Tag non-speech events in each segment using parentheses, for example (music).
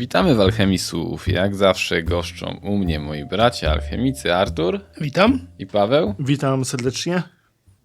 Witamy w Alchemisów. Jak zawsze goszczą u mnie moi bracia alchemicy Artur Witam. i Paweł. Witam serdecznie.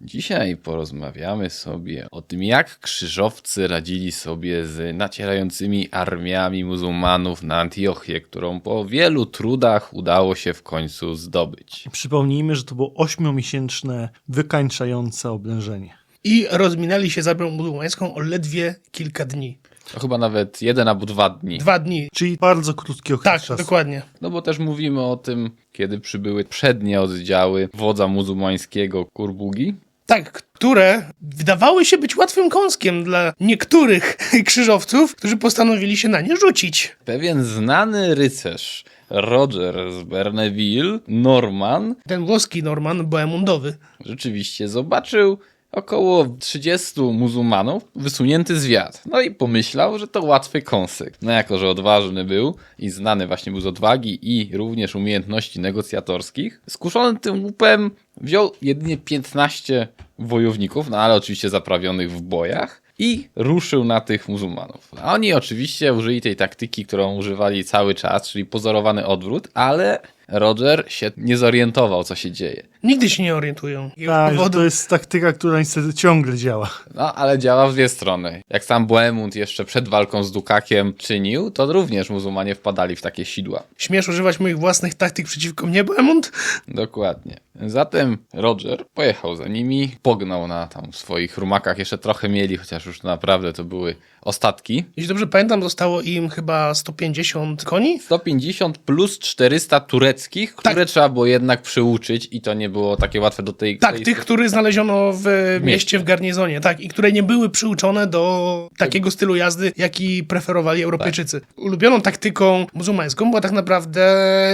Dzisiaj porozmawiamy sobie o tym, jak krzyżowcy radzili sobie z nacierającymi armiami muzułmanów na Antiochię, którą po wielu trudach udało się w końcu zdobyć. Przypomnijmy, że to było ośmiomiesięczne, wykańczające oblężenie. I rozminęli się z armią muzułmańską o ledwie kilka dni. To chyba nawet jeden albo dwa dni. Dwa dni. Czyli bardzo krótki okres Tak, czasu. dokładnie. No bo też mówimy o tym, kiedy przybyły przednie oddziały wodza muzułmańskiego Kurbugi, Tak, które wydawały się być łatwym kąskiem dla niektórych (laughs) krzyżowców, którzy postanowili się na nie rzucić. Pewien znany rycerz, Roger z Berneville, Norman, Ten włoski Norman Boemundowy. rzeczywiście zobaczył około 30 muzułmanów wysunięty zwiat. No i pomyślał, że to łatwy kąsek. No jako, że odważny był i znany właśnie był z odwagi i również umiejętności negocjatorskich, skuszony tym łupem wziął jedynie 15 wojowników, no ale oczywiście zaprawionych w bojach i ruszył na tych muzułmanów. Oni oczywiście użyli tej taktyki, którą używali cały czas, czyli pozorowany odwrót, ale Roger się nie zorientował, co się dzieje. Nigdy się nie orientują. Tak, powodu- to jest taktyka, która niestety ciągle działa. No, ale działa w dwie strony. Jak sam Bohemund jeszcze przed walką z Dukakiem czynił, to również muzułmanie wpadali w takie sidła. Śmiesz używać moich własnych taktyk przeciwko mnie, Boemund? Dokładnie. Zatem Roger pojechał za nimi, pognał na tam swoich rumakach, jeszcze trochę mieli, chociaż już naprawdę to były ostatki. Jeśli dobrze pamiętam, zostało im chyba 150 koni. 150 plus 400 tureckich, które Tak. trzeba było jednak przyuczyć i to nie było takie łatwe do tej... Tak, tej... tych, które znaleziono w mieście, w garnizonie, tak, i które nie były przyuczone do takiego stylu jazdy, jaki preferowali Europejczycy. Ulubioną taktyką muzułmańską była tak naprawdę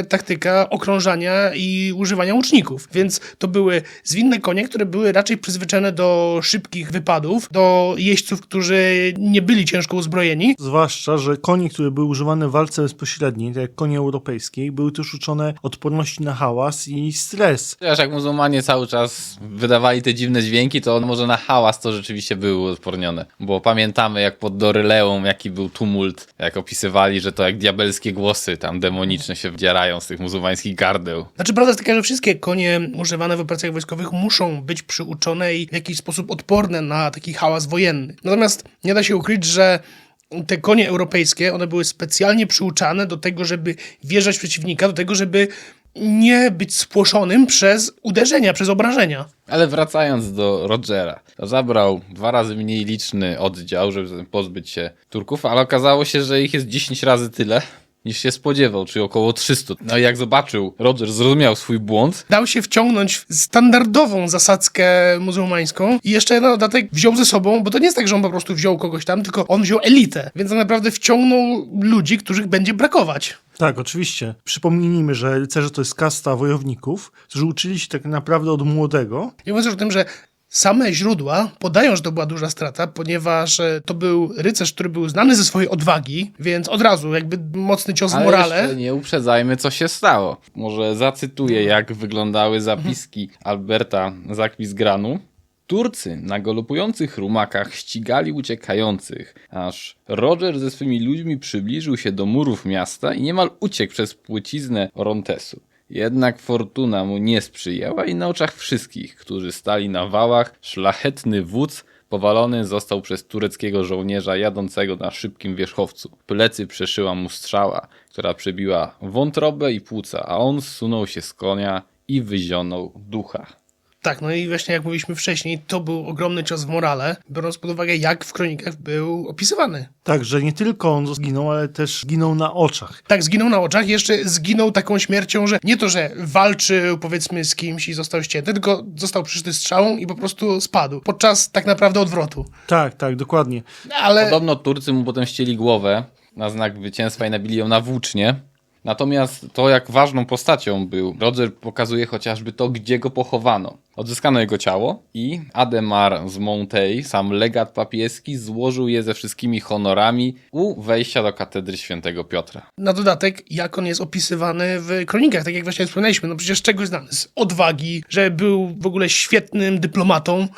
taktyka okrążania i używania łuczników, więc to były zwinne konie, które były raczej przyzwyczajone do szybkich wypadów, do jeźdźców, którzy nie byli ciężko uzbrojeni. Zwłaszcza, że konie, które były używane w walce bezpośredniej, tak jak konie europejskie, były też uczone odporności na hałas i stres. Chociaż jak muzułmanie cały czas wydawali te dziwne dźwięki, to może na hałas to rzeczywiście były odpornione. Bo pamiętamy jak pod Doryleą, jaki był tumult, jak opisywali, że to jak diabelskie głosy tam demoniczne się wdzierają z tych muzułmańskich gardeł. Znaczy, prawda jest taka, że wszystkie konie używane w operacjach wojskowych muszą być przyuczone i w jakiś sposób odporne na taki hałas wojenny. Natomiast nie da się ukryć, że te konie europejskie, one były specjalnie przyuczane do tego, żeby wjeżdżać przeciwnika, do tego, żeby nie być spłoszonym przez uderzenia, przez obrażenia. Ale wracając do Rogera, zabrał dwa razy mniej liczny oddział, żeby pozbyć się Turków, ale okazało się, że ich jest 10 razy tyle. Niż się spodziewał, czyli około 300. No i jak zobaczył, Roger zrozumiał swój błąd, Dał się wciągnąć w standardową zasadzkę muzułmańską i jeszcze na dodatek wziął ze sobą, bo to nie jest tak, że on po prostu wziął kogoś tam, tylko on wziął elitę, więc tak naprawdę wciągnął ludzi, których będzie brakować. Tak, oczywiście. Przypomnijmy, że rycerze to jest kasta wojowników, którzy uczyli się tak naprawdę od młodego. Nie mówiąc już o tym, że same źródła podają, że to była duża strata, ponieważ e, to był rycerz, który był znany ze swojej odwagi, więc od razu jakby mocny cios w Ale morale. jeszcze nie uprzedzajmy, co się stało. Może zacytuję, jak wyglądały zapiski Alberta Zakwizgranu. Turcy na galopujących rumakach ścigali uciekających, aż Roger ze swymi ludźmi przybliżył się do murów miasta i niemal uciekł przez płyciznę Orontesu. Jednak fortuna mu nie sprzyjała i na oczach wszystkich, którzy stali na wałach, szlachetny wódz Powalony został przez tureckiego żołnierza jadącego na szybkim wierzchowcu. Plecy przeszyła mu strzała, która przebiła wątrobę i płuca, a on zsunął się z konia i wyzionął ducha. Tak, no i właśnie jak mówiliśmy wcześniej, to był ogromny cios w morale, biorąc pod uwagę, jak w kronikach był opisywany. Tak, że nie tylko on zginął, ale też zginął na oczach. Tak, zginął na oczach, jeszcze zginął taką śmiercią, że nie to, że walczył powiedzmy z kimś i został ścięty, tylko został przyszyty strzałą i po prostu spadł. Podczas tak naprawdę odwrotu. Tak, tak, dokładnie. Ale Podobno Turcy mu potem ścieli głowę na znak zwycięstwa i nabili ją na włócznie. Natomiast to, jak ważną postacią był, Roger pokazuje chociażby to, gdzie go pochowano. Odzyskano jego ciało i Ademar z Montey, sam legat papieski, złożył je ze wszystkimi honorami u wejścia do katedry świętego Piotra. na dodatek, jak on jest opisywany w kronikach, tak jak właśnie wspomnieliśmy, no przecież z czego jest znany? Z odwagi, że był w ogóle świetnym dyplomatą,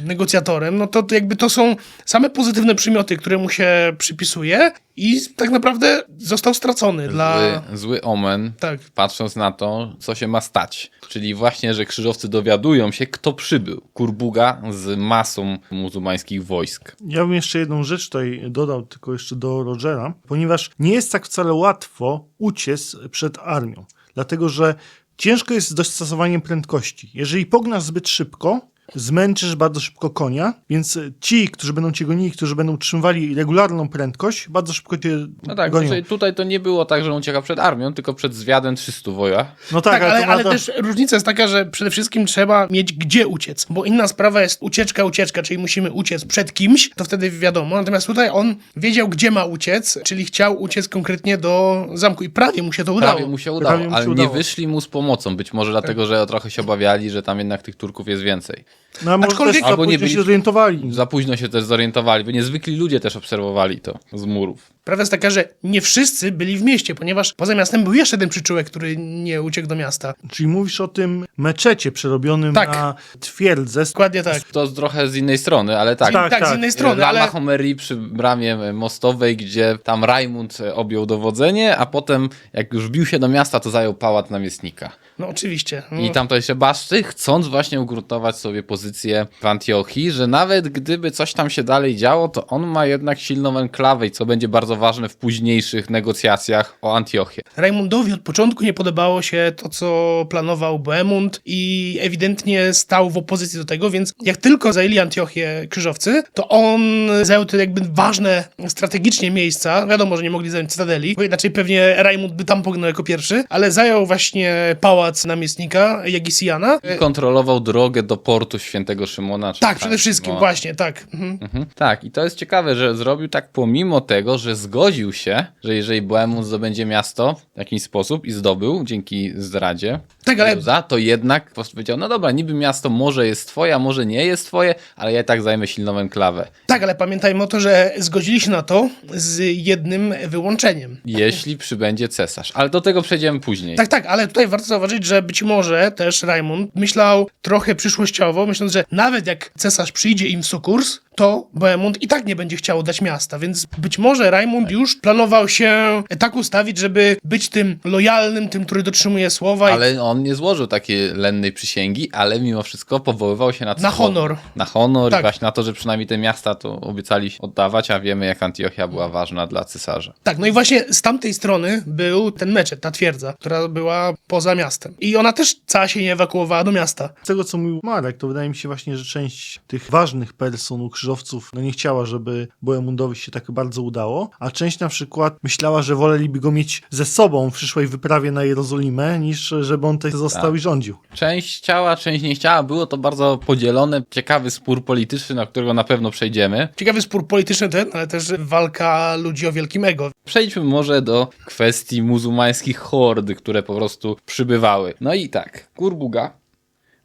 negocjatorem, no to, jakby to są same pozytywne przymioty, które mu się przypisuje i tak naprawdę został stracony dla... Zły, zły omen, Tak. patrząc na to, co się ma stać. Czyli właśnie, że krzyżowcy dowiadują się, kto przybył. Kurbuga z masą muzułmańskich wojsk. Ja bym jeszcze jedną rzecz tutaj dodał, tylko jeszcze do Rogera, ponieważ nie jest tak wcale łatwo uciec przed armią, dlatego że ciężko jest z dostosowaniem prędkości. Jeżeli pognasz zbyt szybko, zmęczysz bardzo szybko konia, więc ci, którzy będą cię gonili, którzy będą utrzymywali regularną prędkość, bardzo szybko cię No tak, gonią. znaczy tutaj to nie było tak, że on uciekał przed armią, tylko przed zwiadem 300 woja. No Tak, tak, ale, ale prawda- też różnica jest taka, że przede wszystkim trzeba mieć gdzie uciec, bo inna sprawa jest ucieczka, ucieczka, czyli musimy uciec przed kimś, to wtedy wiadomo. Natomiast tutaj on wiedział, gdzie ma uciec, czyli chciał uciec konkretnie do zamku i prawie mu się to udało. Prawie mu się udało, mu się ale nie udało. wyszli mu z pomocą. Być może dlatego, że trochę się obawiali, że tam jednak tych Turków jest więcej. No, a może Aczkolwiek- też Albo nie późno się byli- zorientowali. Za późno się też zorientowali, bo niezwykli ludzie też obserwowali to z murów. Prawda jest taka, że nie wszyscy byli w mieście, ponieważ poza miastem był jeszcze jeden przyczółek, który nie uciekł do miasta. Czyli mówisz o tym meczecie przerobionym Tak. na twierdzę. Dokładnie tak. To z trochę z innej strony, ale tak. Tak, tak, z innej strony, Lama ale... Homerii przy bramie mostowej, gdzie tam Rajmund objął dowodzenie, a potem jak już bił się do miasta, to zajął pałac namiestnika. No oczywiście. No, I tam to jeszcze Baszty, chcąc właśnie ugruntować sobie pozycję w Antiochii, że nawet gdyby coś tam się dalej działo, to on ma jednak silną enklawę i co będzie bardzo ważne w późniejszych negocjacjach o Antiochię. Rajmundowi od początku nie podobało się to, co planował Bohemund i ewidentnie stał w opozycji do tego, więc jak tylko zajęli Antiochię krzyżowcy, to on zajął te jakby ważne strategicznie miejsca. Wiadomo, że nie mogli zająć Cytadeli, bo inaczej pewnie Rajmund by tam pognął jako pierwszy, ale zajął właśnie pałac namiestnika Jagisjana. I kontrolował drogę do portu świętego Szymona. Tak, przede wszystkim, no. właśnie, tak. Mhm. Mhm. Tak, i to jest ciekawe, że zrobił tak pomimo tego, że zgodził się, że jeżeli Bohemun zdobędzie miasto w jakiś sposób i zdobył dzięki zdradzie, Tak, ale to jednak powiedział, no dobra, niby miasto może jest twoje, a może nie jest twoje, ale ja i tak zajmę silną enklawę. Tak, ale pamiętajmy o to, że zgodzili się na to z jednym wyłączeniem. Jeśli przybędzie cesarz. Ale do tego przejdziemy później. Tak, tak, ale tutaj warto zauważyć, że być może też Raimund myślał trochę przyszłościowo, myśląc, że nawet jak cesarz przyjdzie im w sukurs, to Bohemund i tak nie będzie chciał dać miasta, więc być może Raimund już planował się tak ustawić, żeby być tym lojalnym, tym, który dotrzymuje słowa i Ale on nie złożył takiej lennej przysięgi, ale mimo wszystko powoływał się na Na honor. Na honor Tak. i właśnie na to, że przynajmniej te miasta to obiecali oddawać, a wiemy jak Antiochia była ważna dla cesarza. Tak, no i właśnie z tamtej strony był ten meczet, ta twierdza, która była poza miastem. I ona też cała się nie ewakuowała do miasta. Z tego, co mówił Marek, to wydaje mi się właśnie, że część tych ważnych person u krzyżowców no nie chciała, żeby Bohemundowi się tak bardzo udało, a część na przykład myślała, że woleliby go mieć ze sobą w przyszłej wyprawie na Jerozolimę, niż żeby on tutaj został Tak. i rządził. Część chciała, część nie chciała. Było to bardzo podzielone. Ciekawy spór polityczny, na którego na pewno przejdziemy. Ciekawy spór polityczny ten, ale też walka ludzi o wielkim ego. Przejdźmy może do kwestii muzułmańskich hord, które po prostu przybywały. No i tak, Kurbuga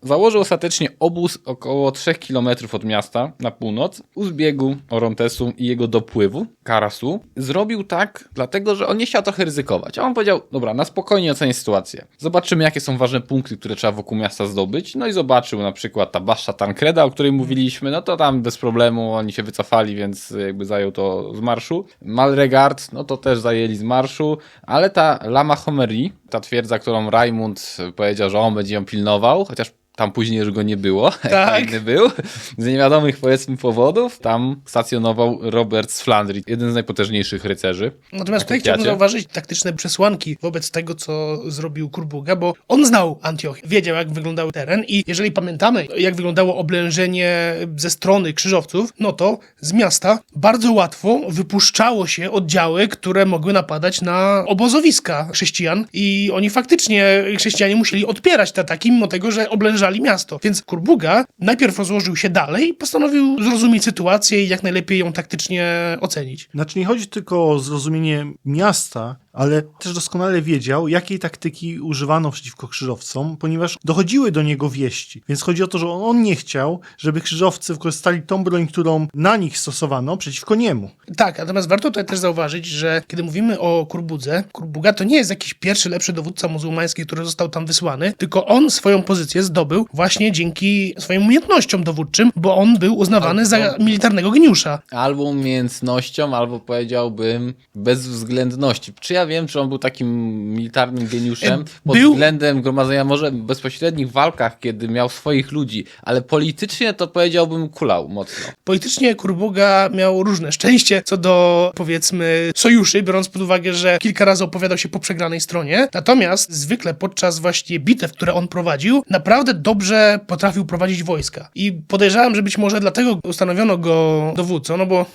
założył ostatecznie obóz około 3 km od miasta na północ, u zbiegu Orontesu i jego dopływu, Karasu. Zrobił tak, dlatego że on nie chciał trochę ryzykować. A on powiedział, dobra, na spokojnie ocenię sytuację. Zobaczymy, jakie są ważne punkty, które trzeba wokół miasta zdobyć. No i zobaczył na przykład ta Basza Tankreda, o której mówiliśmy, no to tam bez problemu oni się wycofali, więc jakby zajął to z marszu. Malregard, no to też zajęli z marszu, ale ta Lama Homerii, ta twierdza, którą Raimund powiedział, że on będzie ją pilnował, chociaż tam później już go nie było, (laughs) Tak. inny był, z niewiadomych powiedzmy powodów, tam stacjonował Robert z Flandrii, jeden z najpotężniejszych rycerzy. Natomiast tutaj chciałbym zauważyć taktyczne przesłanki wobec tego, co zrobił Kurbuga, bo on znał Antiochię, wiedział, jak wyglądał teren i jeżeli pamiętamy, jak wyglądało oblężenie ze strony krzyżowców, no to z miasta bardzo łatwo wypuszczało się oddziały, które mogły napadać na obozowiska chrześcijan i oni faktycznie, chrześcijanie musieli odpierać te ataki, mimo tego, że oblężali miasto. Więc Kurbuga najpierw rozłożył się dalej i postanowił zrozumieć sytuację i jak najlepiej ją taktycznie ocenić. Znaczy nie chodzi tylko o zrozumienie miasta, ale też doskonale wiedział, jakiej taktyki używano przeciwko krzyżowcom, ponieważ dochodziły do niego wieści. Więc chodzi o to, że on, nie chciał, żeby krzyżowcy wykorzystali tą broń, którą na nich stosowano, przeciwko niemu. Tak, natomiast warto tutaj też zauważyć, że kiedy mówimy o Kurbudze, Kurbuga to nie jest jakiś pierwszy lepszy dowódca muzułmański, który został tam wysłany, tylko on swoją pozycję zdobył właśnie dzięki swoim umiejętnościom dowódczym, bo on był uznawany za militarnego geniusza. Albo umiejętnością, albo powiedziałbym bezwzględności. Czy ja wiem, czy on był takim militarnym geniuszem E, pod był- względem gromadzenia może w bezpośrednich walkach, kiedy miał swoich ludzi, ale politycznie to powiedziałbym kulał mocno. Politycznie Kurbuga miał różne szczęście co do, powiedzmy, sojuszy, biorąc pod uwagę, że kilka razy opowiadał się po przegranej stronie. Natomiast zwykle podczas właśnie bitew, które on prowadził, naprawdę dobrze potrafił prowadzić wojska. I podejrzewam, że być może dlatego ustanowiono go dowódcą, no bo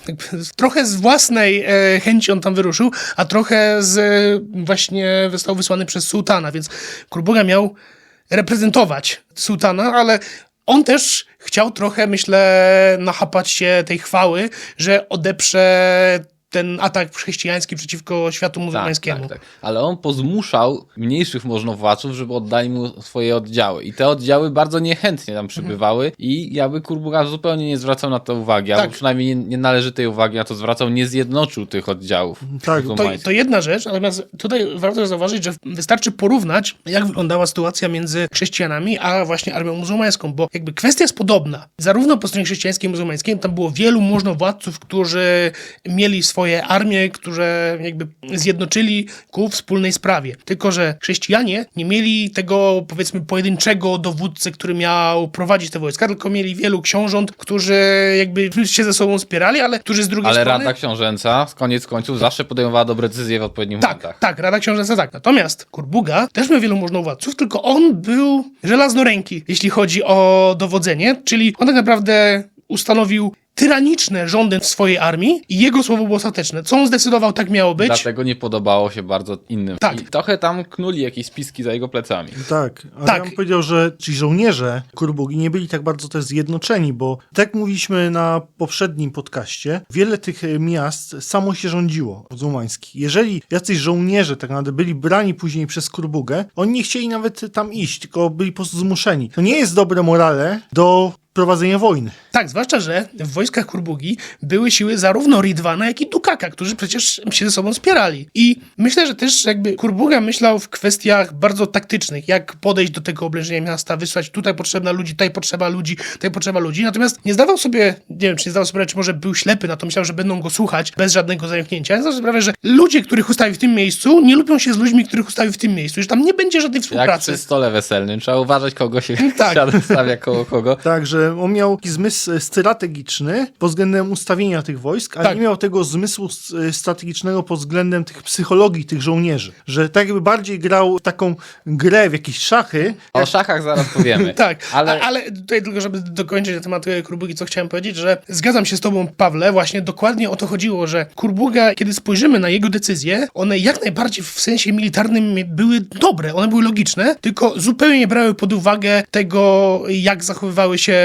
trochę z własnej e, chęci on tam wyruszył, a trochę z e, właśnie został wysłany przez sułtana, więc Kurbuga miał reprezentować sułtana, ale on też chciał trochę, myślę, nachapać się tej chwały, że odeprze ten atak chrześcijański przeciwko światu muzułmańskiemu. Tak, tak, tak. Ale on pozmuszał mniejszych możnowładców, żeby oddali mu swoje oddziały. I te oddziały bardzo niechętnie tam przybywały i jakby Kurbuga zupełnie nie zwracał na to uwagi, albo Tak. przynajmniej nie, nie należy tej uwagi na to zwracał, nie zjednoczył tych oddziałów. Tak, To, to jedna rzecz, natomiast tutaj warto zauważyć, że wystarczy porównać, jak wyglądała sytuacja między chrześcijanami, a właśnie armią muzułmańską, bo jakby kwestia jest podobna. Zarówno po stronie chrześcijańskiej i muzułmańskiej tam było wielu możnowładców, którzy mieli swoje armie, które jakby zjednoczyli ku wspólnej sprawie. Tylko, że chrześcijanie nie mieli tego, powiedzmy, pojedynczego dowódcy, który miał prowadzić te wojska, tylko mieli wielu książąt, którzy jakby się ze sobą wspierali, ale którzy z drugiej Ale strony... Rada Książęca, koniec końców, zawsze podejmowała dobre decyzje w odpowiednich Tak, momentach. tak, Rada Książęca tak. Natomiast Kurbuga też miał wielu możnowładców, tylko on był żelaznoręki, jeśli chodzi o dowodzenie, czyli on tak naprawdę ustanowił tyraniczne rządy w swojej armii i jego słowo było ostateczne. Co on zdecydował, tak miało być. Dlatego nie podobało się bardzo innym. Tak. I trochę tam knuli jakieś spiski za jego plecami. Tak, ale Tak. ja bym powiedział, że ci żołnierze Kurbugi nie byli tak bardzo też zjednoczeni, bo tak jak mówiliśmy na poprzednim podcaście, wiele tych e, miast samo się rządziło muzułmańskich. Jeżeli jacyś żołnierze tak naprawdę byli brani później przez Kurbugę, oni nie chcieli nawet tam iść, tylko byli po prostu zmuszeni. To nie jest dobre morale do prowadzenia wojny. Tak, zwłaszcza, że w wojskach Kurbugi były siły zarówno Ridwana, jak i Dukaka, którzy przecież się ze sobą wspierali. I myślę, że też jakby Kurbuga myślał w kwestiach bardzo taktycznych, jak podejść do tego oblężenia miasta, wysłać tutaj potrzebna ludzi, tutaj potrzeba ludzi, tutaj potrzeba ludzi. Natomiast nie zdawał sobie, nie wiem, czy nie zdawał sobie sprawę, czy może był ślepy na to, myślał, że będą go słuchać bez żadnego zająknięcia. Ja sobie sprawę, że ludzie, których ustawi w tym miejscu, nie lubią się z ludźmi, których ustawi w tym miejscu, że tam nie będzie żadnej Jak współpracy. przy stole weselnym. Trzeba uważać, kogo się Tak. (laughs) tak. stawia koło kogo. Tak, że on miał taki zmysł strategiczny pod względem ustawienia tych wojsk, ale Tak. nie miał tego zmysłu s- strategicznego pod względem tych psychologii tych żołnierzy. Że tak jakby bardziej grał w taką grę, w jakieś szachy, O szachach zaraz powiemy. (laughs) Tak, ale... ale ale tutaj tylko, żeby dokończyć na temat e, Kurbugi, co chciałem powiedzieć, że zgadzam się z tobą, Pawle, właśnie dokładnie o to chodziło, że Kurbuga, kiedy spojrzymy na jego decyzje, one jak najbardziej w sensie militarnym były dobre, one były logiczne, tylko zupełnie nie brały pod uwagę tego, jak zachowywały się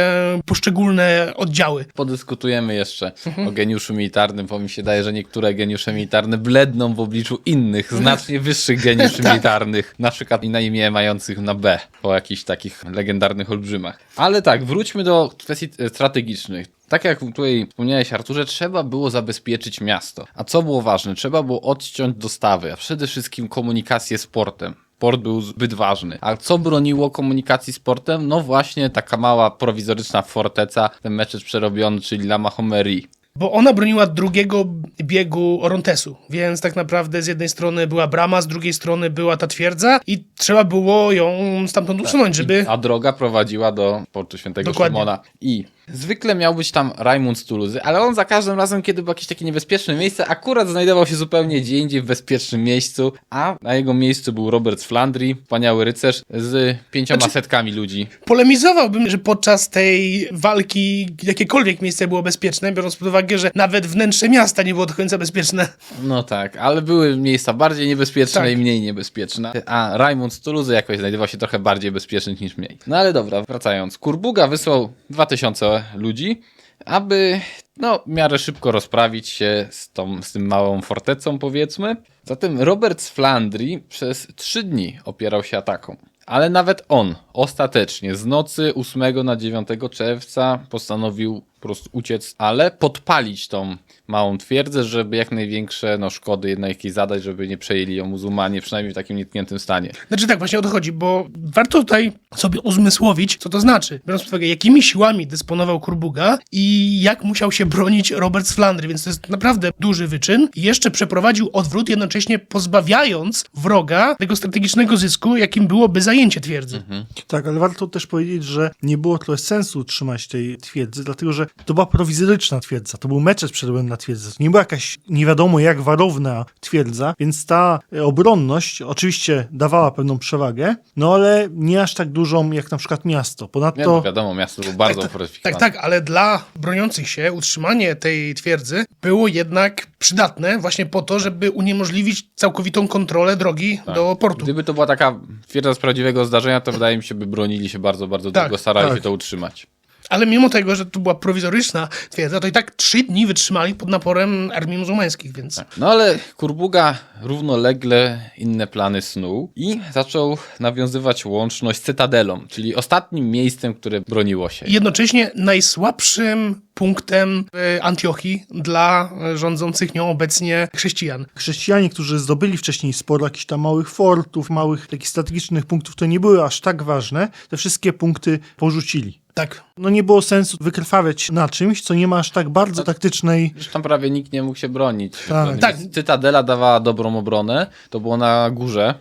poszczególne oddziały. podyskutujemy jeszcze Mhm. o geniuszu militarnym, bo mi się daje, że niektóre geniusze militarne bledną w obliczu innych, znacznie wyższych geniuszy (laughs) Tak. militarnych, na przykład na imię mających na B, po jakichś takich legendarnych olbrzymach. Ale tak, wróćmy do kwestii e, strategicznych. Tak jak tutaj wspomniałeś, Arturze, trzeba było zabezpieczyć miasto. A co było ważne? Trzeba było odciąć dostawy, a przede wszystkim komunikację z portem. Port był zbyt ważny. A co broniło komunikacji z portem? No właśnie taka mała prowizoryczna forteca, ten meczet przerobiony, czyli La Mahomerie. Bo ona broniła drugiego biegu Orontesu, więc tak naprawdę z jednej strony była brama, z drugiej strony była ta twierdza i trzeba było ją stamtąd usunąć, żeby... A droga prowadziła do portu świętego Dokładnie. Szymona. I zwykle miał być tam Raimund z Tuluzy, ale on za każdym razem, kiedy było jakieś takie niebezpieczne miejsce, akurat znajdował się zupełnie gdzie indziej, w bezpiecznym miejscu, a na jego miejscu był Robert z Flandrii, wspaniały rycerz z pięcioma Znaczy- setkami ludzi. Polemizowałbym, że podczas tej walki jakiekolwiek miejsce było bezpieczne, biorąc pod uwagę, że nawet wnętrze miasta nie było do końca bezpieczne. No tak, ale były miejsca bardziej niebezpieczne Tak. i mniej niebezpieczne. A Raimund z Tuluzy jakoś znajdował się trochę bardziej bezpieczny niż mniej. No ale dobra, wracając. Kurbuga wysłał 2000 ludzi, aby no, w miarę szybko rozprawić się z, tą, z tym małą fortecą, powiedzmy. Zatem Robert z Flandrii przez trzy dni opierał się atakom. Ale nawet on ostatecznie z nocy 8 na 9 czerwca postanowił po prostu uciec, ale podpalić tą małą twierdzę, żeby jak największe no, szkody jednak jakieś zadać, żeby nie przejęli ją muzułmanie, przynajmniej w takim nietkniętym stanie. Znaczy tak, właśnie o to chodzi, bo warto tutaj sobie uzmysłowić, co to znaczy. Biorąc pod uwagę, jakimi siłami dysponował Kurbuga i jak musiał się bronić Robert z Flandry, więc to jest naprawdę duży wyczyn. I jeszcze przeprowadził odwrót, jednocześnie pozbawiając wroga tego strategicznego zysku, jakim byłoby zajęcie twierdzy. Tak, ale warto też powiedzieć, że nie było trochę sensu trzymać tej twierdzy, dlatego że to była prowizoryczna twierdza, to był meczet przedwojenna twierdza, to nie była jakaś nie wiadomo jak warowna twierdza, więc ta e, obronność oczywiście dawała pewną przewagę, no ale nie aż tak dużą jak na przykład miasto. Nie, Ponadto no, wiadomo, miasto było bardzo Tak, ufortyfikowane. tak, ale dla broniących się utrzymanie tej twierdzy było jednak przydatne właśnie po to, żeby uniemożliwić całkowitą kontrolę drogi do portu. Gdyby to była taka twierdza z prawdziwego zdarzenia, to wydaje mi się, by bronili się bardzo, bardzo Tak, długo, starali tak. się to utrzymać. Ale mimo tego, że to była prowizoryczna twierdza, to i tak trzy dni wytrzymali pod naporem armii muzułmańskich, więc No ale Kurbuga równolegle inne plany snuł i zaczął nawiązywać łączność z Cytadelą, czyli ostatnim miejscem, które broniło się. jednocześnie najsłabszym punktem e, Antiochii dla e, rządzących nią obecnie chrześcijan. chrześcijanie, którzy zdobyli wcześniej sporo jakichś tam małych fortów, małych takich strategicznych punktów, to nie były aż tak ważne, te wszystkie punkty porzucili. Tak. No nie było sensu wykrwawiać na czymś, co nie ma aż tak bardzo taktycznej Przecież tam prawie nikt nie mógł się bronić. Tak. Tak. Cytadela dawała dobrą obronę, to było na górze.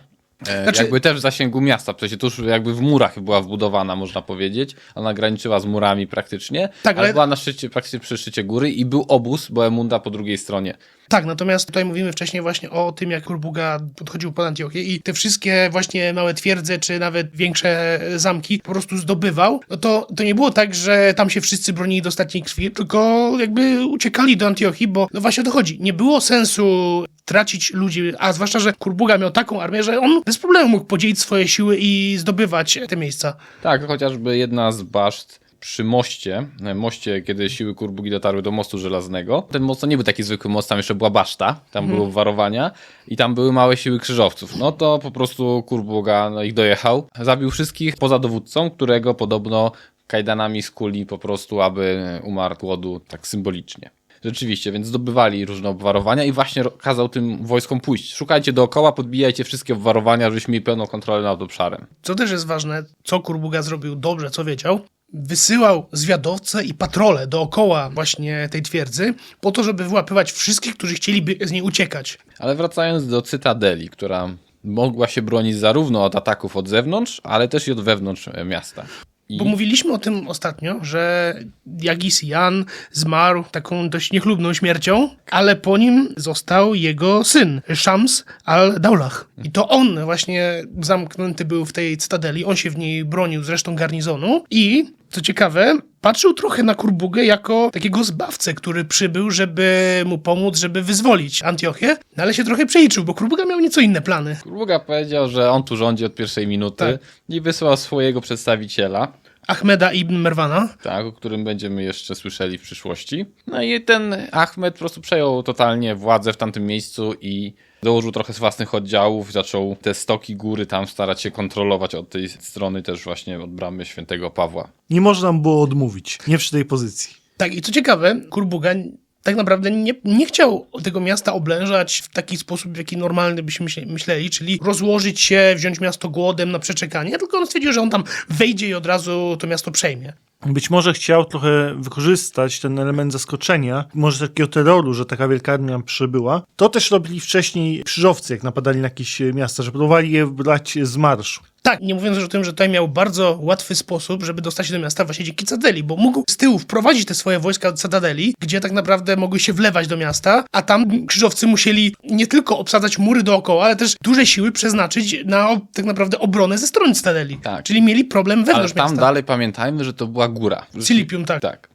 E, Znaczy- Jakby też w zasięgu miasta, przecież tuż jakby w murach była wbudowana, można powiedzieć. Ona graniczyła z murami praktycznie, Tak, ale ale- była na szczycie, praktycznie przy szczycie góry i był obóz Boemunda po drugiej stronie. Tak, natomiast tutaj mówimy wcześniej właśnie o tym, jak Kurbuga podchodził pod Antiochię i te wszystkie właśnie małe twierdze, czy nawet większe zamki po prostu zdobywał, no to, to nie było tak, że tam się wszyscy bronili do ostatniej krwi, tylko jakby uciekali do Antiochii, bo no właśnie o to chodzi. Nie było sensu tracić ludzi, a zwłaszcza, że Kurbuga miał taką armię, że on bez problemu mógł podzielić swoje siły i zdobywać te miejsca. Tak, chociażby jedna z baszt przy moście, e, moście, kiedy siły Kurbugi dotarły do mostu żelaznego. Ten most to nie był taki zwykły most, tam jeszcze była baszta, tam Mhm. było warowania i tam były małe siły krzyżowców. No to po prostu Kurbuga no, ich dojechał, zabił wszystkich poza dowódcą, którego podobno kajdanami skuli po prostu, aby umarł głodu tak symbolicznie. Rzeczywiście, więc zdobywali różne obwarowania i właśnie kazał tym wojskom pójść. Szukajcie dookoła, podbijajcie wszystkie obwarowania, żebyśmy mieli pełną kontrolę nad obszarem. Co też jest ważne, co Kurbuga zrobił dobrze, co wiedział, wysyłał zwiadowce i patrole dookoła właśnie tej twierdzy, po to, żeby wyłapywać wszystkich, którzy chcieliby z niej uciekać. Ale wracając do Cytadeli, która mogła się bronić zarówno od ataków od zewnątrz, ale też i od wewnątrz e, miasta. I Bo mówiliśmy o tym ostatnio, że Jagis Jan zmarł taką dość niechlubną śmiercią, ale po nim został jego syn, Shams al-Daulach. I to on właśnie zamknięty był w tej cytadeli, on się w niej bronił z resztą garnizonu i, co ciekawe, patrzył trochę na Kurbugę jako takiego zbawcę, który przybył, żeby mu pomóc, żeby wyzwolić Antiochię, no ale się trochę przeliczył, bo Kurbuga miał nieco inne plany. Kurbuga powiedział, że on tu rządzi od pierwszej minuty Tak. i wysłał swojego przedstawiciela, Ahmeda ibn Merwana, tak, o którym będziemy jeszcze słyszeli w przyszłości. No i ten Ahmed po prostu przejął totalnie władzę w tamtym miejscu i dołożył trochę z własnych oddziałów, zaczął te stoki góry tam starać się kontrolować od tej strony też właśnie od bramy świętego Pawła. Nie można mu było odmówić, nie przy tej pozycji. Tak, i co ciekawe, Kurbuga tak naprawdę nie, nie chciał tego miasta oblężać w taki sposób, w jaki normalny byśmy myśle- myśleli, czyli rozłożyć się, wziąć miasto głodem na przeczekanie, tylko on stwierdził, że on tam wejdzie i od razu to miasto przejmie. Być może chciał trochę wykorzystać ten element zaskoczenia, może takiego terroru, że taka wielka armia przybyła. To też robili wcześniej krzyżowcy, jak napadali na jakieś miasta, że próbowali je brać z marszu. Tak, nie mówiąc już o tym, że tutaj miał bardzo łatwy sposób, żeby dostać się do miasta właśnie dzięki Cytadeli, bo mógł z tyłu wprowadzić te swoje wojska do Cytadeli, gdzie tak naprawdę mogły się wlewać do miasta, a tam krzyżowcy musieli nie tylko obsadzać mury dookoła, ale też duże siły przeznaczyć na tak naprawdę obronę ze strony Cytadeli. Tak. Czyli mieli problem Ale wewnątrz tam miasta. dalej pamiętajmy, że to była góra. Silipium, tak. Tak.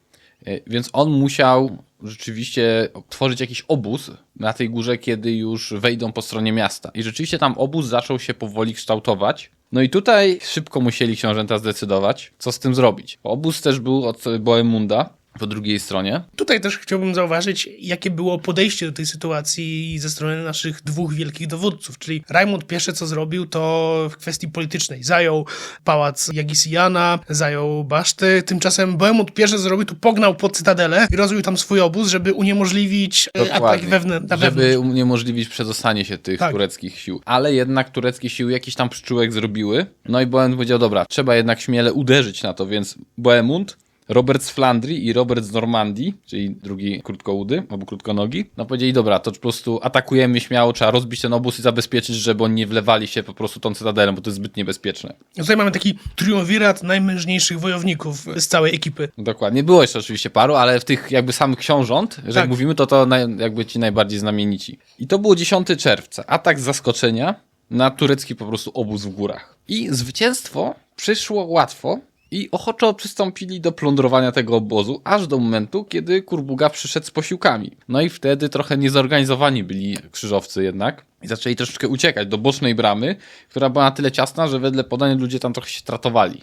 E, Więc on musiał rzeczywiście tworzyć jakiś obóz na tej górze, kiedy już wejdą po stronie miasta. I rzeczywiście tam obóz zaczął się powoli kształtować. No i tutaj szybko musieli książęta zdecydować, co z tym zrobić. Obóz też był od Boemunda, po drugiej stronie. Tutaj też chciałbym zauważyć, jakie było podejście do tej sytuacji ze strony naszych dwóch wielkich dowódców. Czyli Rajmund pierwsze co zrobił, to w kwestii politycznej. Zajął pałac Jagisijana, zajął baszty. Tymczasem Bohemund pierwsze co zrobił, to pognał pod cytadelę i rozbił tam swój obóz, żeby uniemożliwić e, atak wewnę na żeby uniemożliwić przedostanie się tych Tak. tureckich sił. Ale jednak tureckie siły jakiś tam przyczółek zrobiły. No i Bohemund powiedział, dobra, trzeba jednak śmiele uderzyć na to, więc Bohemund, Robert z Flandrii i Robert z Normandii, czyli drugi krótkoudy albo krótkonogi, no powiedzieli, dobra, to po prostu atakujemy śmiało, trzeba rozbić ten obóz i zabezpieczyć, żeby oni nie wlewali się po prostu tą cytadelą, bo to jest zbyt niebezpieczne. Tutaj mamy taki triumvirat najmężniejszych wojowników z całej ekipy. Dokładnie. Było jeszcze oczywiście paru, ale w tych jakby samych książąt, że Tak. jak mówimy, to to naj, jakby ci najbardziej znamienici. I to było 10 czerwca. Atak z zaskoczenia na turecki po prostu obóz w górach. I zwycięstwo przyszło łatwo i ochoczo przystąpili do plądrowania tego obozu, aż do momentu, kiedy Kurbuga przyszedł z posiłkami. No i wtedy trochę niezorganizowani byli krzyżowcy jednak. I zaczęli troszeczkę uciekać do bocznej bramy, która była na tyle ciasna, że wedle podań ludzie tam trochę się tratowali.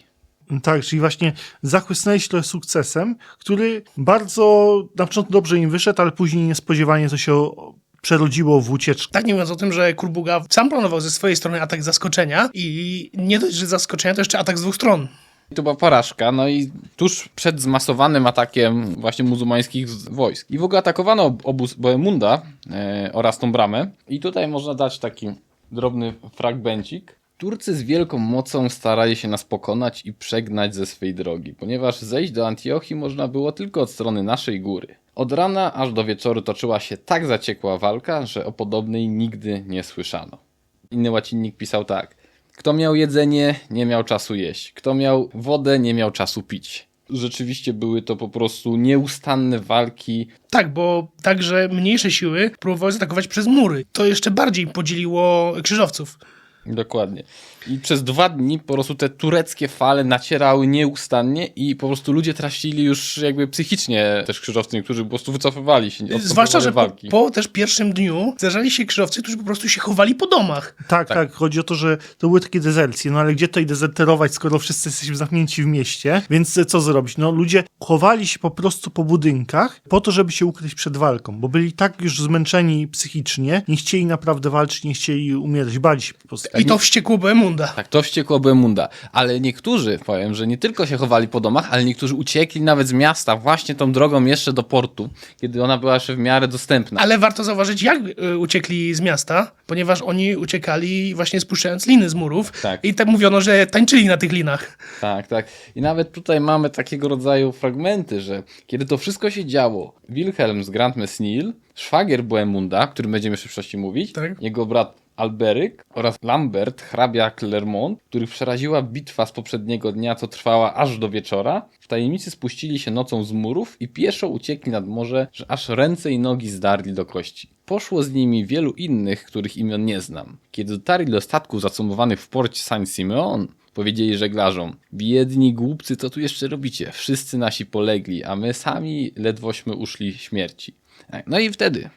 Tak, czyli właśnie zachłysnęli się sukcesem, który bardzo na początku dobrze im wyszedł, ale później niespodziewanie to się przerodziło w ucieczkę. Tak nie mówiąc o tym, że Kurbuga sam planował ze swojej strony atak zaskoczenia i nie dość, że zaskoczenia, to jeszcze atak z dwóch stron. I to była porażka, no i tuż przed zmasowanym atakiem właśnie muzułmańskich wojsk. I w ogóle atakowano ob- obóz Bohemunda e, oraz tą bramę. I tutaj można dać taki drobny fragmencik. Turcy z wielką mocą starali się nas pokonać i przegnać ze swej drogi, ponieważ zejść do Antiochii można było tylko od strony naszej góry. Od rana aż do wieczoru toczyła się tak zaciekła walka, że o podobnej nigdy nie słyszano. Inny łacinnik pisał tak. Kto miał jedzenie, nie miał czasu jeść. Kto miał wodę, nie miał czasu pić. Rzeczywiście były to po prostu nieustanne walki. Tak, bo także mniejsze siły próbowały zaatakować przez mury. To jeszcze bardziej podzieliło krzyżowców. Dokładnie. I przez dwa dni po prostu te tureckie fale nacierały nieustannie i po prostu ludzie tracili już jakby psychicznie też krzyżowcy, niektórzy po prostu wycofywali się. Zwłaszcza, że po, walki. po też pierwszym dniu zdarzali się krzyżowcy, którzy po prostu się chowali po domach. Tak, tak, chodzi o to, że to były takie dezercje, no ale gdzie tutaj dezerterować, skoro wszyscy jesteśmy zamknięci w mieście, więc co zrobić? No ludzie chowali się po prostu po budynkach po to, żeby się ukryć przed walką, bo byli tak już zmęczeni psychicznie, nie chcieli naprawdę walczyć, nie chcieli umierać, bali się po prostu. I to wściekło Bohemunda. Tak, to wściekło Bohemunda. Ale niektórzy, powiem, że nie tylko się chowali po domach, ale niektórzy uciekli nawet z miasta właśnie tą drogą jeszcze do portu, kiedy ona była jeszcze w miarę dostępna. Ale warto zauważyć, jak y, uciekli z miasta, ponieważ oni uciekali właśnie spuszczając liny z murów. Tak. I tak mówiono, że tańczyli na tych linach. Tak, tak. I nawet tutaj mamy takiego rodzaju fragmenty, że kiedy to wszystko się działo, Wilhelm z Grand Mesnil, szwagier Bohemunda, o którym będziemy w przyszłości mówić, Tak. jego brat Alberyk oraz Lambert, hrabia Clermont, których przeraziła bitwa z poprzedniego dnia, co trwała aż do wieczora, w tajemnicy spuścili się nocą z murów i pieszo uciekli nad morze, że aż ręce i nogi zdarli do kości. Poszło z nimi wielu innych, których imion nie znam. Kiedy dotarli do statków zacumowanych w porcie Saint-Simeon, Powiedzieli żeglarzom, biedni głupcy, co tu jeszcze robicie? Wszyscy nasi polegli, a my sami ledwośmy uszli śmierci. No i wtedy,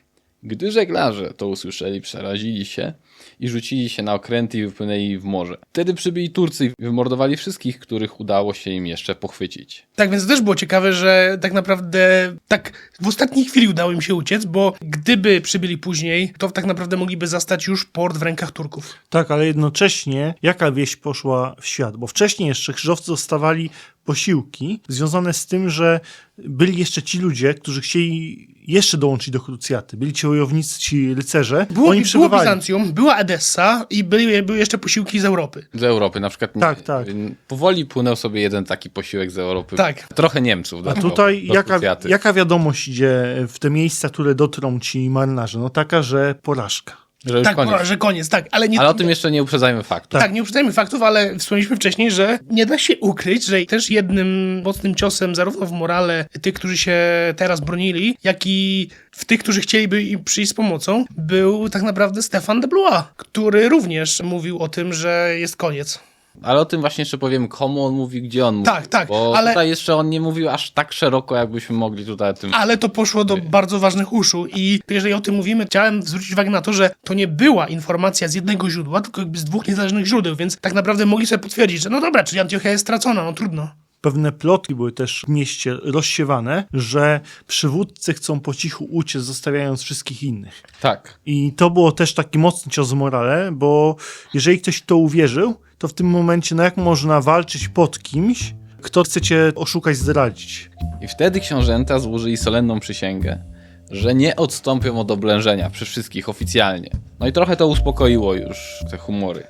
gdy żeglarze to usłyszeli, przerazili się i rzucili się na okręty i wypłynęli w morze. Wtedy przybyli Turcy i wymordowali wszystkich, których udało się im jeszcze pochwycić. Tak więc też było ciekawe, że tak naprawdę tak w ostatniej chwili udało im się uciec, bo gdyby przybyli później, to tak naprawdę mogliby zastać już port w rękach Turków. Tak, ale jednocześnie jaka wieść poszła w świat? Bo wcześniej jeszcze krzyżowcy dostawali posiłki związane z tym, że byli jeszcze ci ludzie, którzy chcieli jeszcze dołączyć do krucjaty. Byli ci wojownicy, ci rycerze. Było, Oni było. Bizancjum, była Edessa i były, były jeszcze posiłki z Europy. Z Europy na przykład. Tak, tak. Powoli płynął sobie jeden taki posiłek z Europy. Tak. Trochę Niemców. do A tego, tutaj do jaka, jaka wiadomość idzie w te miejsca, które dotrą ci marynarze? No taka, że porażka. Że Tak, koniec. że koniec, tak. Ale, nie, Ale o tym jeszcze nie uprzedzajmy faktu. Tak, nie uprzedzajmy faktów, ale wspomnieliśmy wcześniej, że nie da się ukryć, że też jednym mocnym ciosem zarówno w morale tych, którzy się teraz bronili, jak i w tych, którzy chcieliby im przyjść z pomocą, był tak naprawdę Stefan de Blois, który również mówił o tym, że jest koniec. Ale o tym właśnie jeszcze powiem, komu on mówi, gdzie on mówi. Tak, tak, ale- tutaj jeszcze on nie mówił aż tak szeroko, jakbyśmy mogli tutaj o tym... Ale to poszło do bardzo ważnych uszu i jeżeli o tym mówimy, chciałem zwrócić uwagę na to, że to nie była informacja z jednego źródła, tylko jakby z dwóch niezależnych źródeł, więc tak naprawdę mogli sobie potwierdzić, że no dobra, czyli Antiochia jest stracona, no trudno. Pewne plotki były też w mieście rozsiewane, że przywódcy chcą po cichu uciec, zostawiając wszystkich innych. Tak. I to było też taki mocny cios w morale, bo jeżeli ktoś w to uwierzył, to w tym momencie, no jak można walczyć pod kimś, kto chce cię oszukać, zdradzić? I wtedy książęta złożyli solenną przysięgę, że nie odstąpią od oblężenia przy wszystkich oficjalnie. No i trochę to uspokoiło już te humory.